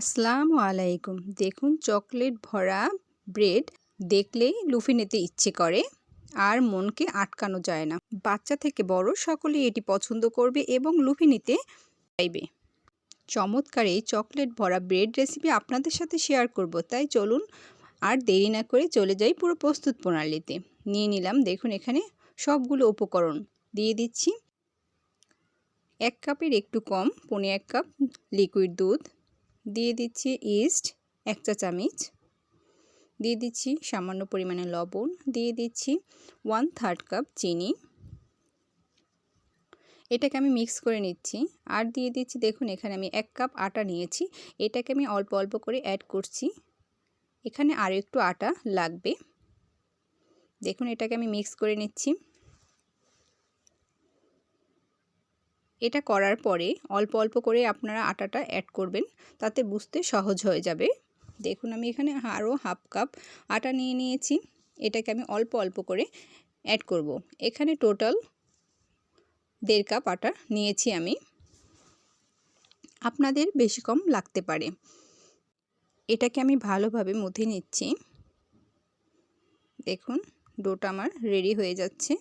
আসসালামু আলাইকুম। দেখুন, চকলেট ভরা ব্রেড দেখলেই লুফে নিতে ইচ্ছে করে আর মনকে আটকানো যায় না। বাচ্চা থেকে বড় সকলেই এটি পছন্দ করবে এবং লুফে নিতে চাইবে। চমৎকার এই চকলেট ভরা ব্রেড রেসিপি আপনাদের সাথে শেয়ার করব। তাই চলুন আর দেরি না করে চলে যাই পুরো প্রস্তুত প্রণালীতে। নিয়ে নিলাম, দেখুন এখানে সবগুলো উপকরণ। দিয়ে দিচ্ছি এক কাপের একটু কম, পনে এক কাপ লিকুইড দুধ। দিয়ে দিচ্ছি ইস্ট এক চা চামচ। দিয়ে দিচ্ছি সামান্য পরিমাণে লবণ। দিয়ে দিচ্ছি ওয়ান থার্ড কাপ চিনি। এটাকে আমি মিক্স করে নিচ্ছি। আর দিয়ে দিচ্ছি, দেখুন, এখানে আমি এক কাপ আটা নিয়েছি। এটাকে আমি অল্প অল্প করে অ্যাড করছি। এখানে আরও একটু আটা লাগবে। দেখুন, এটাকে আমি মিক্স করে নিচ্ছি। এটা করার পরে অল্প অল্প করে আপনারা আটাটা অ্যাড করবেন। তাতে বুঝতে সহজ হয়ে যাবে। দেখুন, আমি এখানে আরও হাফ কাপ আটা নিয়ে নিয়েছি। এটাকে আমি অল্প অল্প করে অ্যাড করব। এখানে টোটাল দেড় কাপ আটা নিয়েছি আমি। আপনাদের বেশি কম লাগতে পারে। এটাকে আমি ভালোভাবে মুথে নিচ্ছি। দেখুন, ডোটা আমার রেডি হয়ে যাচ্ছে।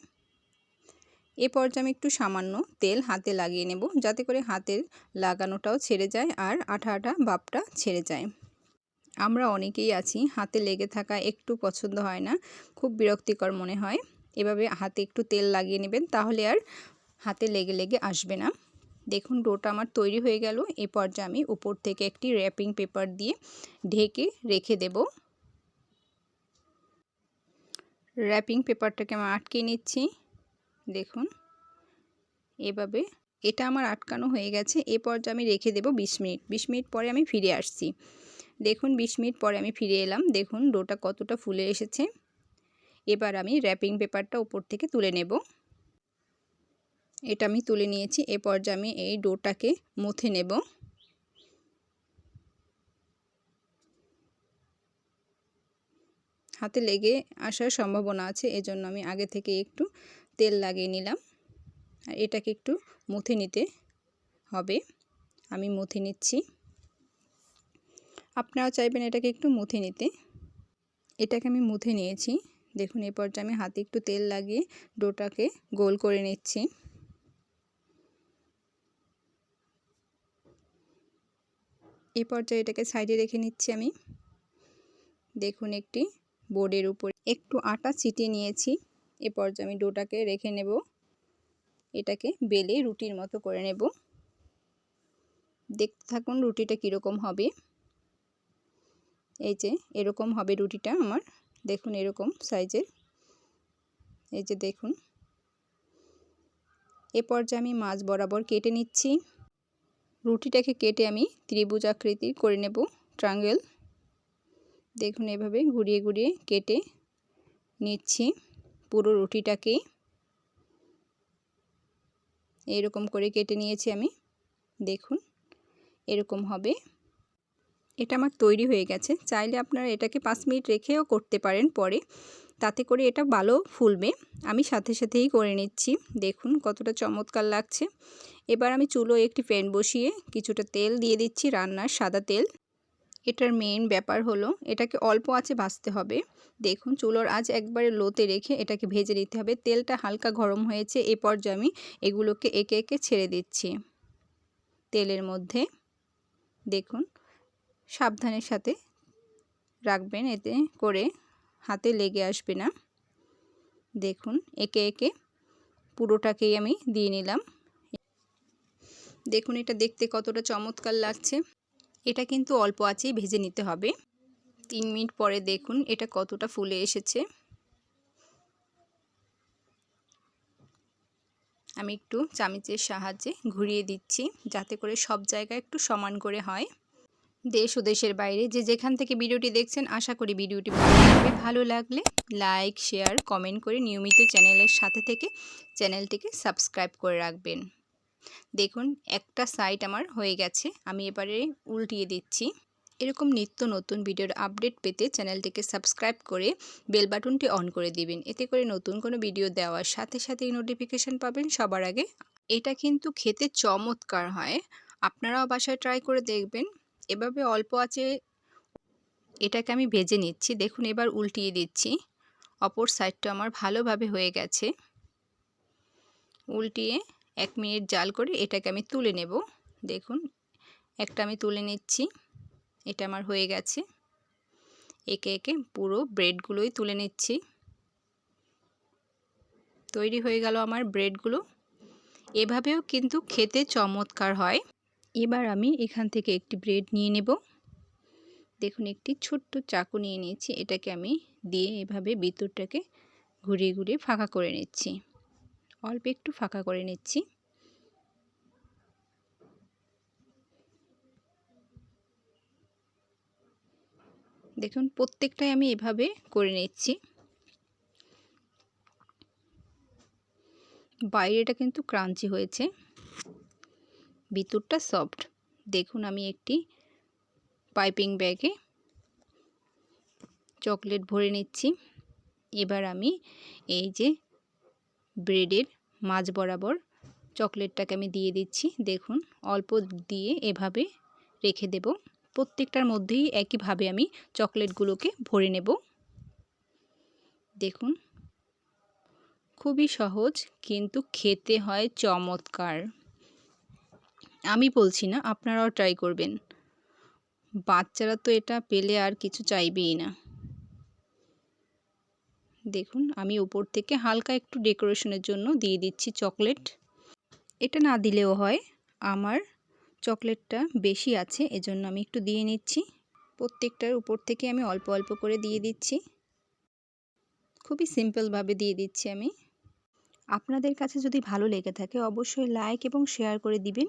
এ পর্যায়ে আমি একটু সামান্য তেল হাতে লাগিয়ে নেব, যাতে করে হাতের লাগানোটাও ছেড়ে যায় আর আঠা আঠা ভাবটা ছেড়ে যায়। আমরা অনেকেই আছি, হাতে লেগে থাকা একটু পছন্দ হয় না, খুব বিরক্তিকর মনে হয়। এভাবে হাতে একটু তেল লাগিয়ে নেবেন, তাহলে আর হাতে লেগে লেগে আসবে না। দেখুন, ডোটা আমার তৈরি হয়ে গেল। এ পর্যায়ে আমি উপর থেকে একটি র্যাপিং পেপার দিয়ে ঢেকে রেখে দেব। র্যাপিং পেপারটাকে আমি আটকে নিচ্ছি। দেখুন। এভাবে এটা আমার আটকানো হয়ে গেছে। এ পর্যায়ে আমি রেখে দেব বিশ মিনিট। বিশ মিনিট পরে আমি ফিরে আসছি। দেখুন, বিশ মিনিট পরে আমি ফিরে এলাম। দেখুন, ডোটা কতটা ফুলে এসেছে। এবার আমি র্যাপিং পেপারটা উপর থেকে তুলে নেব। এটা আমি তুলে নিয়েছি। এ পর্যায়ে আমি এই ডোটাকে মুথে নেব। হাতে লেগে আসার সম্ভাবনা আছে। এজন্য আমি আগে থেকে একটু তেল লাগিয়ে নিলাম। আর এটাকে একটু মুথে নিতে হবে। আমি মুথে নিচ্ছি। আপনারাও চাইবেন এটাকে একটু মুথে নিতে। এটাকে আমি মুথে নিয়েছি। দেখুন, এ পর্যায়ে আমি হাতে একটু তেল লাগিয়ে ডোটাকে গোল করে নিচ্ছি। এ পর্যায়ে এটাকে সাইডে রেখে নিচ্ছি আমি। দেখুন, একটি বোর্ডের উপর একটু আটা ছিটিয়ে নিয়েছি। এ পর্যায়ে আমি ডোটাকে রেখে নেব। এটাকে বেলে রুটির মতো করে নেব। দেখতে থাকুন রুটিটা কীরকম হবে। এই যে এরকম হবে রুটিটা আমার। দেখুন এরকম সাইজের। এই যে দেখুন। এ পর্যায়ে আমি মাছ বরাবর কেটে নিচ্ছি। রুটিটাকে কেটে আমি ত্রিভুজ আকৃতির করে নেব ট্রাঙ্গেল দেখুন এভাবে ঘুরিয়ে ঘুরিয়ে কেটে নিচ্ছি। পুরো রুটিটাকে এরকম করে কেটে নিয়েছি আমি। দেখুন, এরকম হবে। এটা আমার তৈরি হয়ে গেছে। চাইলে আপনারা এটাকে পাঁচ মিনিট রেখেও করতে পারেন পরে। তাতে করে এটা ভালো ফুলবে। আমি সাথে সাথেই করে নিচ্ছি। দেখুন, কতটা চমৎকার লাগছে। এবার আমি চুলো একটি প্যান বসিয়ে কিছুটা তেল দিয়ে দিচ্ছি রান্নার সাদা তেল। এটার মেইন ব্যাপার হলো, এটাকে অল্প আঁচে ভাজতে হবে। দেখুন, চুলোর আঁচ একবারে লোতে রেখে এটাকে ভেজে নিতে হবে। তেলটা হালকা গরম হয়েছে, এ পর্যায়ে আমি এগুলোকে একে একে ছেড়ে দিচ্ছি। তেলের মধ্যে দেখুন, সাবধানের সাথে রাখবেন, এতে করে হাতে লেগে আসবে না। দেখুন, একে একে পুরোটাকেই আমি দিয়ে নিলাম। দেখুন, এটা দেখতে কতটা চমৎকার লাগছে। এটা কিন্তু অল্প আছেই ভেজে নিতে হবে। তিন মিনিট পরে দেখুন এটা কতটা ফুলে এসেছে। আমি একটু চামিচের সাহায্যে ঘুরিয়ে দিচ্ছি যাতে করে সব জায়গায় একটু সমান করে হয়। দেশ ও দেশের বাইরে যে যেখান থেকে ভিডিওটি দেখছেন, আশা করি ভিডিওটি ভালো লাগবে ভালো লাগলে লাইক, শেয়ার, কমেন্ট করে নিয়মিত চ্যানেলের সাথে থেকে চ্যানেলটিকে সাবস্ক্রাইব করে রাখবেন। দেখুন, একটা সাইড আমার হয়ে গেছে, আমি এবারে উল্টিয়ে দিচ্ছি। এরকম নিত্য নতুন ভিডিওর আপডেট পেতে চ্যানেলটিকে সাবস্ক্রাইব করে বেল বাটনটি অন করে দিবেন। এতে করে নতুন কোনো ভিডিও দেওয়ার সাথে সাথেই নোটিফিকেশান পাবেন সবার আগে। এটা কিন্তু খেতে চমৎকার হয়। আপনারাও বাসায় ট্রাই করে দেখবেন। এভাবে অল্প আছে, এটাকে আমি ভেজে নিচ্ছি। দেখুন, এবার উল্টিয়ে দিচ্ছি। অপর সাইডটা আমার ভালোভাবে হয়ে গেছে। উল্টিয়ে এক মিনিট জাল করে এটাকে আমি তুলে নেব। দেখুন, একটা আমি তুলে নিচ্ছি। এটা আমার হয়ে গেছে। একে একে পুরো ব্রেডগুলোই তুলে নিচ্ছি। তৈরি হয়ে গেল আমার ব্রেডগুলো। এভাবেও কিন্তু খেতে চমৎকার হয়। এবার আমি এখান থেকে একটি ব্রেড নিয়ে নেব। দেখুন, একটি ছোট্ট চাকু নিয়ে নিয়েছি। এটাকে আমি দিয়ে এভাবে ভিতরটাকে ঘুরিয়ে ঘুরিয়ে ফাঁকা করে নিচ্ছি। অল্প একটু ফাঁকা করে নিচ্ছি। দেখুন, প্রত্যেকটাই আমি এভাবে করে নিচ্ছি। বাইরেটা কিন্তু ক্রাঞ্চি হয়েছে। ভিতরটা সফট। দেখুন, আমি একটি পাইপিং ব্যাগে চকলেট ভরে নিচ্ছি। এবার আমি এই যে ব্রেডের মাঝ বরাবর চকলেটটাকে আমি দিয়ে দিচ্ছি। দেখুন, অল্প দিয়ে এভাবে রেখে দেব। প্রত্যেকটার মধ্যেই একইভাবে আমি চকলেটগুলোকে ভরে নেব। দেখুন, খুবই সহজ, কিন্তু খেতে হয় চমৎকার। আমি বলছি না, আপনারাও ট্রাই করবেন। বাচ্চারা তো এটা পেলে আর কিছু চাইবেই না। দেখুন, আমি উপর থেকে হালকা একটু ডেকোরেশনের জন্য দিয়ে দিচ্ছি চকলেট। এটা না দিলেও হয়, আমার চকলেটটা বেশি আছে, এজন্য আমি একটু দিয়ে নিচ্ছি। প্রত্যেকটার উপর থেকে আমি অল্প অল্প করে দিয়ে দিচ্ছি। খুবই সিম্পলভাবে দিয়ে দিচ্ছি আমি। আপনাদের কাছে যদি ভালো লেগে থাকে, অবশ্যই লাইক এবং শেয়ার করে দিবেন।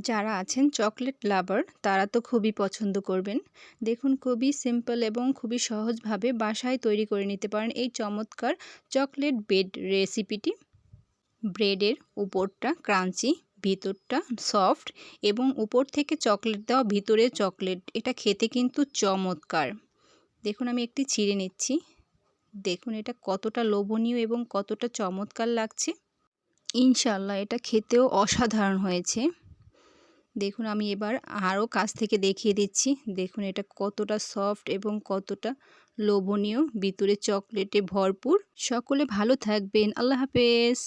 যারা আছেন চকলেট লাভার, তারা তো খুবই পছন্দ করবেন। দেখুন, খুবই সিম্পল এবং খুবই সহজভাবে বাসায় তৈরি করে নিতে পারেন এই চমৎকার চকলেট বেড রেসিপিটি। ব্রেডের উপরটা ক্রাঞ্চি, ভিতরটা সফট এবং উপর থেকে চকলেট দেওয়া ভিতরে চকলেট। এটা খেতে কিন্তু চমৎকার। দেখুন, আমি একটি ছিঁড়ে নিচ্ছি। দেখুন, এটা কতটা লোভনীয় এবং কতটা চমৎকার লাগছে। ইনশাল্লাহ এটা খেতেও অসাধারণ হয়েছে। দেখুন, আমি এবার আরও কাছ থেকে দেখিয়ে দিচ্ছি। দেখুন, এটা কতটা সফট এবং কতটা লোভনীয়। ভিতরে চকলেটে ভরপুর। সকলে ভালো থাকবেন। আল্লাহ হাফেজ।